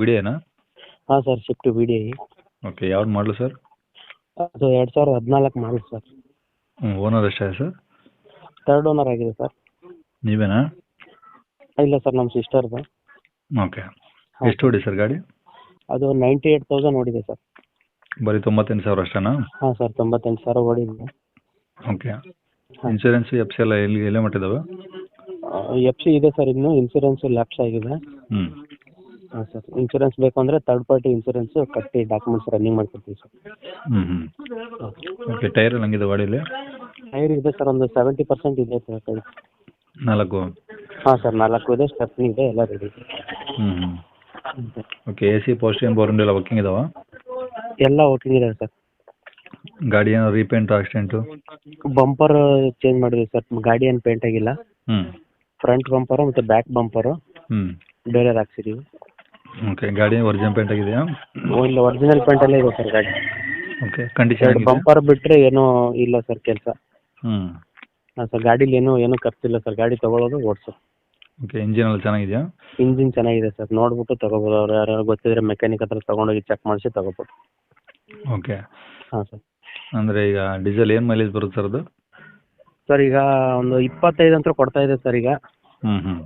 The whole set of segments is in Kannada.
ವಿಡಿಯೋನಾ ಹಾಂ sir Swift V D I okay ಯಾವ್ದು ಮಾಡಲು ಸರ್? ಅದು ಎರಡು ಸಾವಿರದ ಹದಿನಾಲ್ಕು ಮಾಡಲ್ ಸರ್. ಓನರ್ ಅಷ್ಟೇ ಸರ್? ಥರ್ಡ್ ಓನರ್ ಆಗಿದೆ ಸರ್. ನೀವೇನಾ? ಇಲ್ಲ ಸರ್ ನಮ್ಮ ಸಿಸ್ಟರ್ದು ಓಕೆ ಎಷ್ಟು ಹೊಡಿ ಸರ್ ಗಾಡಿ? ಅದು ನೈಂಟಿ ಏಟ್ ತೌಸಂಡ್ ಓಡಿದೆ ಸರ್. ಬರೀ ತೊಂಬತ್ತೆಂಟು ಸಾವಿರ ಅಷ್ಟೇನಾ? ಹಾಂ ಸರ್ ತೊಂಬತ್ತೆಂಟು ಸಾವಿರ ಓಡಿದೆ. ಓಕೆ ಇನ್ಶೂರೆನ್ಸ್ ಎಫ್ ಸಿ ಎಲ್ಲ ಎಲ್ಲಿ ಎಲ್ಲೇ ಮಟ್ಟಿದ್ದಾವೆ ಎಫ್ ಸಿ ಇದೆ ಸರ್ ಇನ್ನು ಇನ್ಸೂರೆನ್ಸ್ ಲ್ಯಾಪ್ಸ್ ಆಗಿದೆ. ಹ್ಞೂ ಹಾಂ ಸರ್. ಇನ್ಶೂರೆನ್ಸ್ ಬೇಕು ಅಂದ್ರೆ ಥರ್ಡ್ ಪಾರ್ಟಿ ಇನ್ಶೂರೆನ್ಸ್ ಕಟ್ಟಿ ಡಾಕ್ಯುಮೆಂಟ್ಸ್ ರನ್ನಿಂಗ್ ಮಾಡ್ಕೊಡ್ತೀವಿ ಸರ್. ಹ್ಞೂ ಹ್ಞೂ ಓಕೆ ಟೈರ್ ಎಲ್ಲ ಹಂಗಿದೆ ಗಾಡೀಲಿ? ಟೈರ್ ಇದೆ ಸರ್ ಒಂದು ಸೆವೆಂಟಿ ಪರ್ಸೆಂಟ್ ಇದೆ ಸರ್ ಟೈರ್ ನಾಲ್ಕು? ಹಾಂ ಸರ್ ನಾಲ್ಕು ಇದೆ ಸ್ಟೆಪ್ನಿ ಇದೆ ಎಲ್ಲ ರೆಡಿ ಹ್ಞೂ ಹ್ಞೂ okay A C posting board ಎಲ್ಲ ವರ್ಕಿಂಗ್ ಇದಾವ? ಎಲ್ಲ ವರ್ಕಿಂಗ್ ಇದೆ ಸರ್. ಗಾಡಿ ಏನೋ ರೀಪೇಂಟ್ ಆಕ್ಸಿಡೆಂಟು ಬಂಪರ್ ಚೇಂಜ್ ಮಾಡಿದ್ವಿ ಸರ್. ಗಾಡಿ ಏನು ಪೇಂಟ್ ಆಗಿಲ್ಲ. ಹ್ಞೂ ಫ್ರಂಟ್ ಬಂಪರು ಮತ್ತು ಬ್ಯಾಕ್ ಬಂಪರು ಹ್ಞೂ ಬೇರೆ ಹಾಕ್ಸಿದೀವಿ. ಓಕೆ ಗಾಡಿ ಒರಿಜಿನಲ್ ಪೇಂಟ್ ಆಗಿದೆಯಾ? ಇಲ್ಲ ಒರಿಜಿನಲ್ ಪೇಂಟಲ್ಲೇ ಇದೆ ಸರ್ ಗಾಡಿ. ಓಕೆ ಕಂಡೀಷನ್ ಬಂಪರ್ ಬಿಟ್ಟರೆ ಏನೂ ಇಲ್ಲ ಸರ್ ಕೆಲಸ. ಹ್ಮ್. ಹಾಂ ಸರ್ ಗಾಡೀಲಿ ಏನೂ ಏನೂ ಖರ್ಚಿಲ್ಲ ಸರ್. ಗಾಡಿ ತಗೊಳ್ಳೋದು ಓಡಿಸು. ಓಕೆ ಇಂಜಿನ್ ಎಲ್ಲ ಚೆನ್ನಾಗಿದೆಯಾ? ಇಂಜಿನ್ ಚೆನ್ನಾಗಿದೆ ಸರ್. ನೋಡ್ಬಿಟ್ಟು ತೊಗೋಬೋದು. ಅವ್ರು ಯಾರು ಗೊತ್ತಿದ್ರೆ ಮೆಕ್ಯಾನಿಕ್ ಹತ್ರ ತೊಗೊಂಡೋಗಿ ಚೆಕ್ ಮಾಡಿಸಿ ತೊಗೋಬೋದು. ಓಕೆ ಹಾಂ ಸರ್. ಅಂದ್ರೆ ಈಗ ಡೀಸೆಲ್ ಏನು ಮೈಲೇಜ್ ಬರುತ್ತೆ ಸರ್ ಅದು? ಸರ್ ಈಗ ಒಂದು ಇಪ್ಪತ್ತೈದು ಅಂತ ಕೊಡ್ತಾ ಇದೆ ಸರ್ ಈಗ. ಹ್ಮ್ ಹ್ಮ್.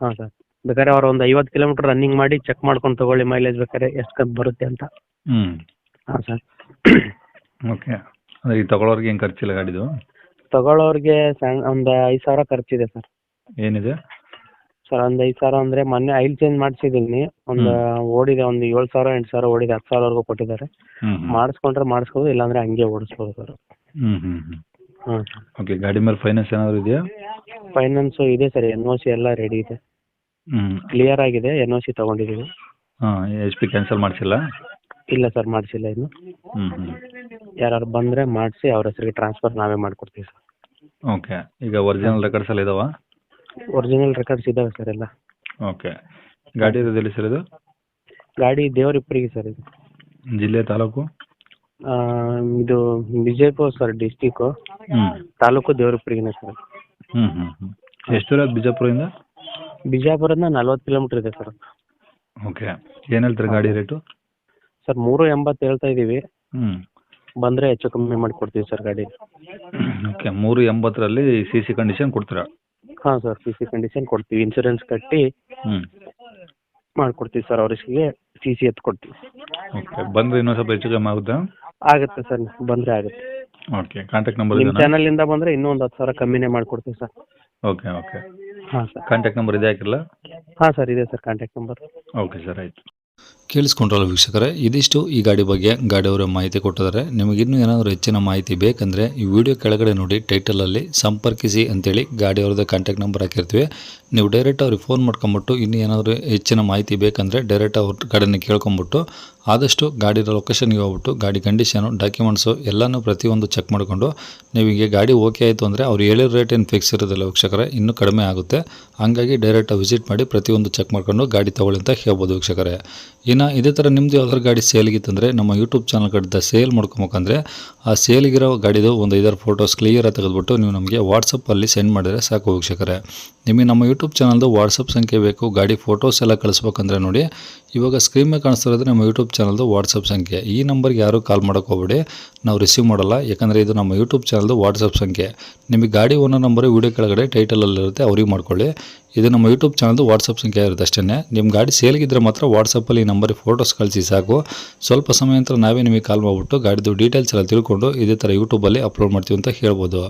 ಹಾಂ ಸರ್. ಬೇಕಾದ್ರೆ ಅವ್ರ ಒಂದು ಐವತ್ತು ಕಿಲೋಮೀಟರ್ ರನ್ನಿಂಗ್ ಮಾಡಿ ಚೆಕ್ ಮಾಡ್ಕೊಂಡು ತಗೊಳ್ಳಿ ಮೈಲೇಜ್ ಬೇಕಾದ್ರೆ ಎಷ್ಟು ಕಂತು ಬರುತ್ತೆ ಅಂತ. ಹ್ಞೂ ಹಾಂ ಸರ್ ಓಕೆ ಅಂದರೆ ಈಗ ತಗೊಳ್ಳೋರಿಗೆ ಏನು ಖರ್ಚಿಲ್ಲ ಗಾಡಿದು? ತಗೊಳ್ಳೋರಿಗೆ ಸಣ್ಣ ಒಂದು ಐದು ಸಾವಿರ ಖರ್ಚಿದೆ ಸರ್ ಏನಿದೆ? ಸರ್ ಒಂದು ಐದು ಸಾವಿರ ಅಂದ್ರೆ ಮೊನ್ನೆ ಆಯಿಲ್ ಚೇಂಜ್ ಮಾಡಿಸಿದ್ದೀನಿ. ಒಂದು ಓಡಿದೆ ಒಂದು ಏಳು ಸಾವಿರ ಎಂಟು ಸಾವಿರ ಓಡಿದೆ ಹತ್ತು ಸಾವಿರವರೆಗೂ ಕೊಟ್ಟಿದ್ದಾರೆ. ಹ್ಮ್ ಮಾಡ್ಸ್ಕೊಂಡ್ರೆ ಮಾಡಿಸ್ಕೊಂಡ್ರೆ ಮಾಡಿಸ್ಬೋದು ಇಲ್ಲಾಂದ್ರೆ ಹಂಗೆ ಓಡಿಸ್ಬೋದು ಸರ್ ಹ್ಮ್ ಹ್ಮ್ ಹ್ಮ್. ಹಾಂ ಓಕೆ ಗಾಡಿ ಮೇಲೆ ಫೈನಾನ್ಸ್ ಏನಾದರೂ ಇದೆಯಾ? ಫೈನಾನ್ಸ್ ಇದೆ ಸರ್ ಎನ್ ಓ ಸಿ ಎಲ್ಲ ರೆಡಿ ಇದೆ. ಹ್ಞೂ ಕ್ಲಿಯರ್ ಆಗಿದೆ ಎನ್ ಒ ಸಿ ತೊಗೊಂಡಿದ್ದೀವಿ. ಹಾಂ ಎಚ್ ಪಿ ಕ್ಯಾನ್ಸಲ್ ಮಾಡಿಸಿಲ್ಲ? ಇಲ್ಲ ಸರ್ ಮಾಡಿಸಿಲ್ಲ ಇನ್ನು. ಹ್ಞೂ ಹ್ಞೂ ಯಾರು ಬಂದರೆ ಮಾಡಿಸಿ ಅವ್ರ ಹೆಸರಿಗೆ ಟ್ರಾನ್ಸ್ಫರ್ ನಾವೇ ಮಾಡಿಕೊಡ್ತೀವಿ ಸರ್ ಓಕೆ. ಈಗ ಒರಿಜಿನಲ್ ರೆಕಾರ್ಡ್ಸ್ ಎಲ್ಲ ಇದಾವ? ಒರಿಜಿನಲ್ ರೆಕಾರ್ಡ್ಸ್ ಇದಾವೆ ಸರ್ ಎಲ್ಲ. ಓಕೆ. ಗಾಡಿ ಇರೋದು ಎಲ್ಲಿ ಸರ್ ಇದು? ಗಾಡಿ ದೇವರಿಪ್ಪರಿಗೆ ಸರ್ ಇದು. ಜಿಲ್ಲೆ ತಾಲೂಕು? ಆ, ಇದು ವಿಜಯಪುರ ಸರ್ ಡಿಸ್ಟಿಕ್ಕು ಹ್ಞೂ ತಾಲೂಕು ದೇವರಿಪ್ಪರಿಗೆನೆ ಸರ್ ಹ್ಞೂ ಹ್ಞೂ ಹ್ಞೂ ಎಷ್ಟು ದೂರ ಬಿಜಾಪುರದಿಂದ? ಬಿಜಾಪುರದಿಂದ ನಲ್ವತ್ತು ಕಿಲೋಮೀಟರ್ ಇದೆ ಸರ್. ಓಕೆ. ಏನ್ ಹೇಳ್ತಾರೆ ಗಾಡಿ ರೇಟು? ಸರ್ ಮೂರು ಎಂಬತ್ತು ಹೇಳ್ತಾ ಇದ್ದೀವಿ ಹ್ಞೂ ಬಂದರೆ ಹೆಚ್ಚು ಕಮ್ಮಿ ಮಾಡಿಕೊಡ್ತೀವಿ ಸರ್ ಗಾಡಿ. ಓಕೆ ಮೂರು ಎಂಬತ್ತರಲ್ಲಿ ಸಿ ಸಿ ಕಂಡೀಷನ್ ಕೊಡ್ತೀರಾ? ಹಾಂ ಸರ್ ಸಿ ಸಿ ಕಂಡೀಷನ್ ಕೊಡ್ತೀವಿ. ಇನ್ಸೂರೆನ್ಸ್ ಕಟ್ಟಿ ಹ್ಞೂ ಮಾಡಿಕೊಡ್ತೀವಿ ಸರ್ ಅವ್ರಿಗೆ ಸಿ ಸಿ ಎತ್ತು ಕೊಡ್ತೀವಿ. ಓಕೆ ಬಂದರೆ ಇನ್ನೊಂದು ಸ್ವಲ್ಪ ಹೆಚ್ಚು ಕಮ್ಮಿ ಆಗುತ್ತಾ? ಆಗುತ್ತೆ ಸರ್ ಬಂದರೆ ಆಗುತ್ತೆ. ಓಕೆ ಕಾಂಟ್ಯಾಕ್ಟ್ ನಂಬರ್ ನಿಮ್ಮ ಇಂದ ಚಾನಲಿಂದ ಬಂದರೆ ಇನ್ನೂ ಒಂದು ಹತ್ತು ಸಾವಿರ ಕಮ್ಮಿನೇ ಮಾಡಿಕೊಡ್ತೀವಿ ಸರ್. Okay okay. ಹಾಂ ಸರ್ ಕಾಂಟ್ಯಾಕ್ಟ್ ನಂಬರ್ ಇದೆ ಹಾಕಿರಲ್ಲ? ಹಾಂ ಸರ್ ಇದೆ sir contact number okay sir ಆಯಿತು. ಕೇಳಿಸ್ಕೊಂಡ್ರಲ್ಲ ವೀಕ್ಷಕರೇ, ಇದಿಷ್ಟು ಈ ಗಾಡಿ ಬಗ್ಗೆ ಗಾಡಿಯವರ ಮಾಹಿತಿ ಕೊಟ್ಟಿದ್ದಾರೆ. ನಿಮಗೆ ಇನ್ನೂ ಏನಾದರೂ ಹೆಚ್ಚಿನ ಮಾಹಿತಿ ಬೇಕಂದರೆ ಈ ವಿಡಿಯೋ ಕೆಳಗಡೆ ನೋಡಿ ಟೈಟಲಲ್ಲಿ ಸಂಪರ್ಕಿಸಿ ಅಂತೇಳಿ ಗಾಡಿಯವ್ರದ್ದು ಕಾಂಟ್ಯಾಕ್ಟ್ ನಂಬರ್ ಹಾಕಿರ್ತೀವಿ. ನೀವು ಡೈರೆಕ್ಟ್ ಅವ್ರಿಗೆ ಫೋನ್ ಮಾಡ್ಕೊಂಬಿಟ್ಟು ಇನ್ನೂ ಏನಾದರೂ ಹೆಚ್ಚಿನ ಮಾಹಿತಿ ಬೇಕಂದರೆ ಡೈರೆಕ್ಟ್ ಅವ್ರ ಗಾಡಿನ ಕೇಳ್ಕೊಂಬಿಟ್ಟು ಆದಷ್ಟು ಗಾಡಿಯ ಲೊಕೇಶನ್ಗೆ ಹೋಗ್ಬಿಟ್ಟು ಗಾಡಿ ಕಂಡೀಷನು ಡಾಕ್ಯುಮೆಂಟ್ಸು ಎಲ್ಲನೂ ಪ್ರತಿಯೊಂದು ಚೆಕ್ ಮಾಡಿಕೊಂಡು ನೀವಿಗೆ ಗಾಡಿ ಓಕೆ ಆಯಿತು ಅಂದರೆ ಅವ್ರು ಹೇಳಿರೋ ರೇಟ್ ಏನು ಫಿಕ್ಸ್ ಇರೋದಿಲ್ಲ ವೀಕ್ಷಕರೇ, ಇನ್ನೂ ಕಡಿಮೆ ಆಗುತ್ತೆ. ಹಾಗಾಗಿ ಡೈರೆಕ್ಟ್ ವಿಸಿಟ್ ಮಾಡಿ ಪ್ರತಿಯೊಂದು ಚೆಕ್ ಮಾಡ್ಕೊಂಡು ಗಾಡಿ ತೊಗೊಳ್ಳಿ ಅಂತ ಹೇಳ್ಬೋದು ವೀಕ್ಷಕರೇ. ಇನ್ನು ಇದೇ ಥರ ನಿಮ್ಮದು ಯಾವ್ದಾದ್ರು ಗಾಡಿ ಸೇಲ್ಗಿತ್ತಂದರೆ ನಮ್ಮ ಯೂಟ್ಯೂಬ್ ಚಾನಲ್ ಕಡೆದ ಸೇಲ್ ಮಾಡ್ಕೊಬೇಕಂದ್ರೆ ಆ ಸೇಲ್ಗಿರೋ ಗಾಡಿದು ಒಂದು ಐದಾರು ಫೋಟೋಸ್ ಕ್ಲಿಯರಾಗಿ ತೆಗೆದುಬಿಟ್ಟು ನೀವು ನಮಗೆ ವಾಟ್ಸಪ್ಪಲ್ಲಿ ಸೆಂಡ್ ಮಾಡಿದರೆ ಸಾಕು ವೀಕ್ಷಕರೇ. ನಿಮಗೆ ನಮ್ಮ ಯೂಟ್ಯೂಬ್ ಚಾನಲ್ದು ವಾಟ್ಸಪ್ ಸಂಖ್ಯೆ ಬೇಕು, ಗಾಡಿ ಫೋಟೋಸ್ ಎಲ್ಲ ಕಳಿಸ್ಬೇಕಂದ್ರೆ ನೋಡಿ ಇವಾಗ ಸ್ಕ್ರೀನ್ ಮೇಲೆ ಕಾಣಿಸ್ತಿರೋದು ನಮ್ಮ ಯೂಟ್ಯೂಬ್ ಚಾನಲ್ದು ವಾಟ್ಸಪ್ ಸಂಖ್ಯೆ. ಈ ನಂಬರ್ಗೆ ಯಾರೂ ಕಾಲ್ ಮಾಡೋಕೆ ಹೋಗ್ಬೇಡಿ. ನಾವು ರಿಸೀವ್ ಮಾಡಲ್ಲ. ಯಾಕಂದರೆ ಇದು ನಮ್ಮ ಯೂಟ್ಯೂಬ್ ಚಾನಲ್ದು ವಾಟ್ಸಪ್ ಸಂಖ್ಯೆ. ನಿಮಗೆ ಗಾಡಿ ಓನರ್ ನಂಬರ್ ವೀಡಿಯೋ ಕೆಳಗಡೆ ಟೈಟಲಲ್ಲಿರುತ್ತೆ ಅವ್ರಿಗೆ ಮಾಡ್ಕೊಳ್ಳಿ. ಇದು ನಮ್ಮ ಯೂಟ್ಯೂಬ್ ಚಾನಲ್ದು ವಾಟ್ಸಪ್ ಸಂಖ್ಯೆ ಇರುತ್ತೆ ಅಷ್ಟೇ ನಿಮ್ಮ ಗಾಡಿ ಸೇಲ್ಗಿದ್ರೆ ಮಾತ್ರ ವಾಟ್ಸಪ್ಪಲ್ಲಿ ಈ ನಂಬರಿಗೆ ಫೋಟೋಸ್ ಕಳಿಸಿ ಸಾಕು. ಸ್ವಲ್ಪ ಸಮಯ ನಂತರ ನಾವೇ ನಿಮಗೆ ಕಾಲ್ ಮಾಡಿಬಿಟ್ಟು ಗಾಡಿದು ಡೀಟೇಲ್ಸ್ ಎಲ್ಲ ತಿಳ್ಕೊಂಡು ಇದೇ ಥರ ಯೂಟ್ಯೂಬಲ್ಲಿ ಅಪ್ಲೋಡ್ ಮಾಡ್ತೀವಿ ಅಂತ ಹೇಳ್ಬೋದು.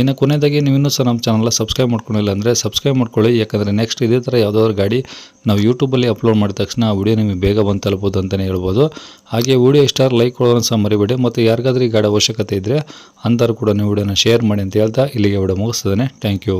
ಇನ್ನು ಕೊನೆಯದಾಗಿ ನೀವು ಇನ್ನೂ ಸಹ ನಮ್ಮ ಚಾನಲ್ನ ಸಬ್ಸ್ಕ್ರೈಬ್ ಮಾಡ್ಕೊಂಡಿಲ್ಲ ಅಂದರೆ ಸಬ್ಸ್ಕ್ರೈಬ್ ಮಾಡ್ಕೊಳ್ಳಿ. ಯಾಕಂದರೆ ನೆಕ್ಸ್ಟ್ ಇದೇ ಥರ ಯಾವುದಾದ್ರು ಗಾಡಿ ನಾವು ಯೂಟ್ಯೂಬಲ್ಲಿ ಅಪ್ಲೋಡ್ ಮಾಡಿದ ತಕ್ಷಣ ವಿಡಿಯೋ ನಿಮಗೆ ಬೇಗ ಬಂದು ತಲುಪೋದು ಅಂತಲೇ ಹೇಳ್ಬೋದು. ಹಾಗೆ ವಿಡಿಯೋ ಇಷ್ಟ ಲೈಕ್ ಕೊಡೋದನ್ನು ಸಹ ಮರಿಬೇಡಿ. ಮತ್ತು ಯಾರಿಗಾದ್ರೂ ಈ ಗಾಡಿ ಅವಶ್ಯಕತೆ ಇದ್ದರೆ ಅಂಥವ್ರು ಕೂಡ ನೀವು ವಿಡಿಯೋನ ಶೇರ್ ಮಾಡಿ ಅಂತ ಹೇಳ್ತಾ ಇಲ್ಲಿಗೆ ವಿಡಿಯೋ ಮುಗಿಸ್ತದೆ ಥ್ಯಾಂಕ್ ಯು